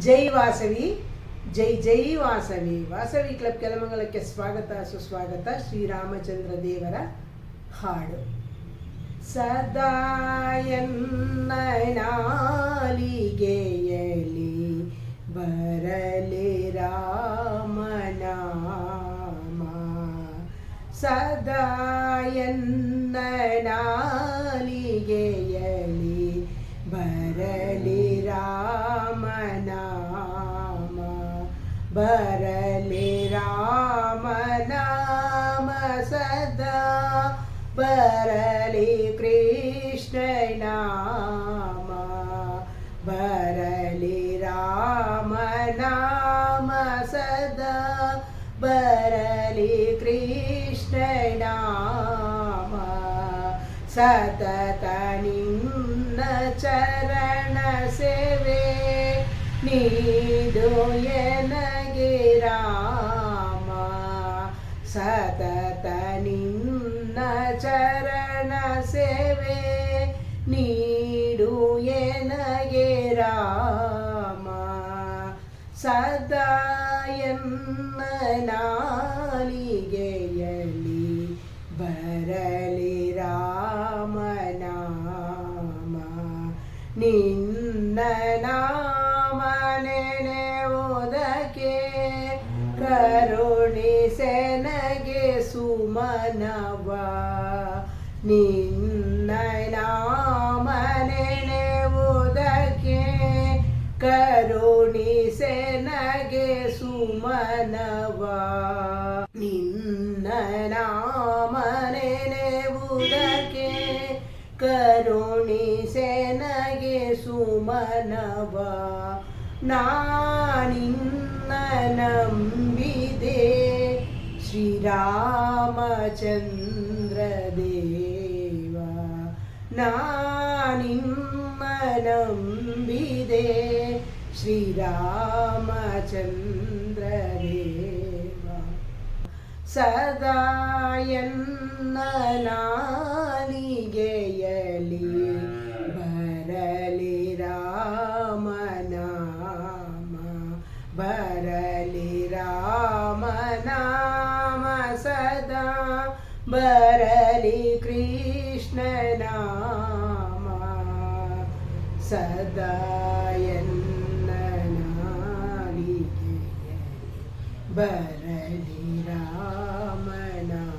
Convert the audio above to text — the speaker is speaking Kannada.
ಜೈ ವಾಸವಿ ಜೈ ಜೈ ವಾಸವಿ ವಾಸವಿ ಕ್ಲಬ್ ಕೆಲಮಂಗಲಕ್ಕೆ ಸ್ವಾಗತ ಸುಸ್ವಾಗತ ಶ್ರೀರಾಮಚಂದ್ರ ದೇವರ ಹಾಡು ಸದಾಯನ್ನನಾಲಿಗೆಯಲಿ ಬರಲಿ ರಾಮನಾಮ ಸದಾಯನ್ನನಾಲಿಗೆಯಲಿ ಬರಲಿ परले रामनाम सदा। परले कृष्ण नाम। परले रामनाम सदा। वरलि कृष्ण नाम। सततनिन्द चरण सेवे। निदोयन ರಾಮ ಸತತ ನಿನ್ನ ಚರಣ ಸೇವೆ ನೀಡು ಎನಗೆ ರಾಮ. ಸದಾ ನಾಲಿಗೆಯಲ್ಲಿ ನಾಲಿಗೆಯಲಿ ಬರಲಿ ರಾಮನಾಮ ನಿನ್ನ ನಾಮ ನೆನೆಯುವುದಕ್ಕೆ ಕರುಣಿಸೆನಗೆ ಸುಮನವ. ನಿನ್ನ ನಾಮ ನೆನೆಯುವುದಕ್ಕೆ ಕರುಣಿಸೆನಗೆ ಸುಮನವ. ನಿನ್ನ ನೆನೆಯುವುದಕ್ಕೆ ಕರುಣಿಸೆನಗೆ ಸುಮನವ. ನಾನಿನ್ನ നമ്പിതേ ശ്രീരാമചന്ദ്രദേവ. നാനിമ്മ നമ്പിതേ ശ്രീരാമചന്ദ്രദേവ. സദായന്ന നാലികയലി बरलि राम नाम सदा। बरलि कृष्ण नाम सदा बरलि राम नाम